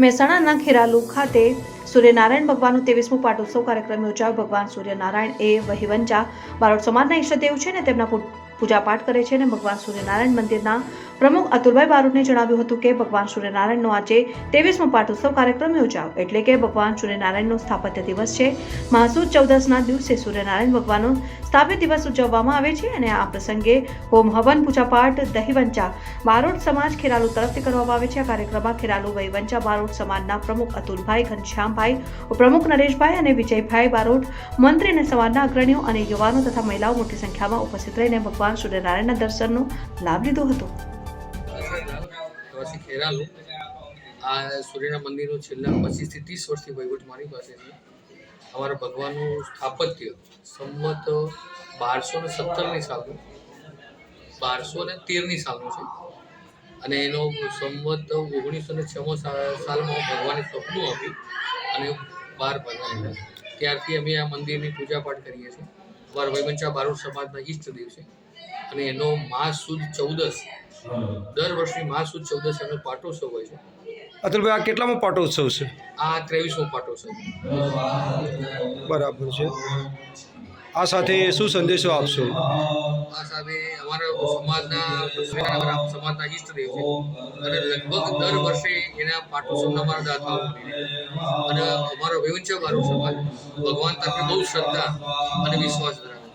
મહેસાણાના ખેરાલુ ખાતે સૂર્યનારાયણ ભગવાનનું ત્રેવીસમો પાટોત્સવ કાર્યક્રમ યોજાયો. ભગવાન સૂર્યનારાયણ એ વહીવંચા બારોટ સમાજના ઈષ્ટદેવ છે ને તેમના પૂજાપાઠ કરે છે અને ભગવાન સૂર્યનારાયણ મંદિરના પ્રમુખ અતુલભાઈ બારોટને જણાવ્યું હતું કે ભગવાન સૂર્યનારાયણનો આજે ત્રેવીસમો પાટોત્સવ કાર્યક્રમ યોજાયો. એટલે કે ભગવાન સૂર્યનારાયણનો સ્થાપત્ય દિવસ છે. મહાસુદ ચૌદસના દિવસે સૂર્યનારાયણ ભગવાનનો સ્થાપ્ય દિવસ ઉજવવામાં આવે છે અને આ પ્રસંગે હોમ હવન, પૂજાપાઠ, દહીવંચા, બારોટ સમાજ ખેરાલુ તરફથી કરવામાં આવે છે. આ કાર્યક્રમમાં ખેરાલુ વહીવંચા, બારોટ સમાજના પ્રમુખ અતુલભાઈ, ઘનશ્યામભાઈ, ઉપપ્રમુખ નરેશભાઈ અને વિજયભાઈ બારોટ, મંત્રી અને સમાજના અગ્રણીઓ અને યુવાનો તથા મહિલાઓ મોટી સંખ્યામાં ઉપસ્થિત રહીને ભગવાન સૂર્યનારાયણના દર્શનનો લાભ લીધો હતો. આ સૂર્યના મંદિરનો છેલ્લા પચીસથી ત્રીસ વર્ષથી વહીવટ મારી પાસે છે. અમારા ભગવાનનું સ્થાપત્ય સંમત બારસો ને સત્તરની સાલનું. બારસો ને તેરની સાલનું છે. અને એનો સંમત ઓગણીસો ને છમો સાલમાં ભગવાને સપનું આપ્યું અને બાર ભગવાન ત્યારથી અમે આ મંદિરની પૂજાપાઠ કરીએ છીએ. અમારા વૈવંચા બારોટ સમાજના ઈષ્ટદેવ છે. અને એનો માસ સુદ ચૌદસ, દર વર્ષની માસ સુદ ચૌદસ એનો પાટોત્સવ હોય છે. અતુલભાઈ આ કેટલામો પાટોત્સવ છે? આ ત્રેવીસમો પાટોત્સવ બરાબર છે. આ સાથે શું સંદેશો આપશો? આ સાથે અમારા સમાજના સમાજના ઈષ્ટદેવ છે. અને લગભગ દર વર્ષે એના પાટોત્સવના અમારા દાતાઓ અને અમારો વૈવંચા મારો સમાજ ભગવાન તરફે બહુ શ્રદ્ધા અને વિશ્વાસ ધરાવે.